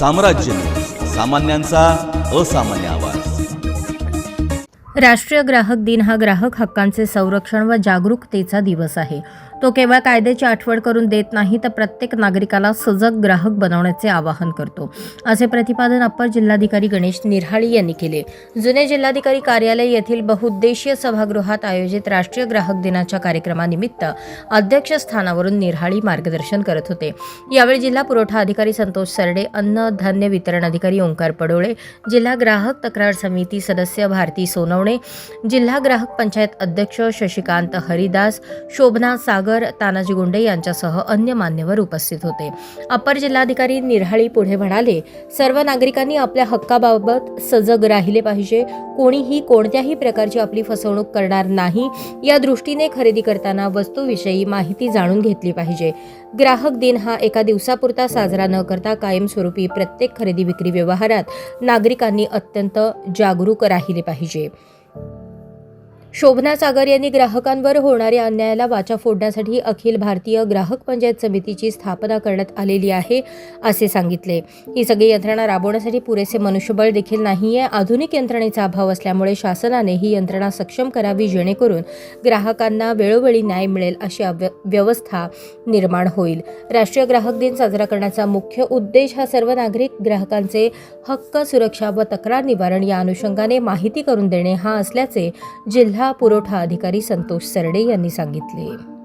साम्राज्य. सामान्यांचा असामान्य आवाज. राष्ट्रीय ग्राहक दिन हा ग्राहक हक्कांचे संरक्षण व जागरूकतेचा दिवस आहे. तो केवळ कायद्याची आठवण करून देत नाही तर प्रत्येक नागरिकाला सजग ग्राहक बनवण्याचे आवाहन करतो. असे प्रतिपादन अप्पर जिल्हाधिकारी गणेश निरहाळी यांनी केले. जुने जिल्हाधिकारी कार्यालय येथील बहुउद्देशीय सभागृहात आयोजित राष्ट्रीय ग्राहक दिनाच्या कार्यक्रमानिमित्त अध्यक्षस्थानावरून निरहाळी मार्गदर्शन करत होते. यावेळी जिल्हा पुरवठा अधिकारी संतोष सरडे अन्न धान्य वितरण अधिकारी ओंकार पडोळे जिल्हा ग्राहक तक्रार समिती सदस्य भारती सोनवणे जिल्हा ग्राहक पंचायत अध्यक्ष शशिकांत हरिदास शोभना सागर तानाजी गुंडे यांच्यासह अन्य मान्यवर उपस्थित होते. अपर जिल्हाधिकारी निरहाळी पुढे म्हणाले सर्व नागरिकांनी आपल्या हक्काबाबत सजग राहिले पाहिजे. कोणीही कोणत्याही प्रकारची आपली फसवणूक करणार नाही. या दृष्टीने खरेदी करताना वस्तूविषयी माहिती जाणून घेतली पाहिजे. ग्राहक दिन हा एका दिवसापुरता साजरा न करता कायमस्वरूपी प्रत्येक खरेदी विक्री व्यवहारात नागरिकांनी अत्यंत जागरूक राहिले पाहिजे. शोभना सागर यांनी ग्राहकांवर होणाऱ्या अन्यायाला वाचा फोडण्यासाठी अखिल भारतीय ग्राहक पंचायत समितीची स्थापना करण्यात आलेली आहे असे सांगितले. ही सगळी यंत्रणा राबवण्यासाठी पुरेसे मनुष्यबळ देखील नाही आहे आधुनिक यंत्रणेचा अभाव असल्यामुळे शासनाने ही यंत्रणा सक्षम करावी जेणेकरून ग्राहकांना वेळोवेळी न्याय मिळेल अशी अव्य- व्यवस्था निर्माण होईल. राष्ट्रीय ग्राहक दिन साजरा करण्याचा मुख्य उद्देश हा सर्व नागरिक ग्राहकांचे हक्क सुरक्षा व तक्रार निवारण या अनुषंगाने माहिती करून देणे हा असल्याचे जिल्हा जिल्हा पुरवठा अधिकारी संतोष सरडे यांनी सांगितले.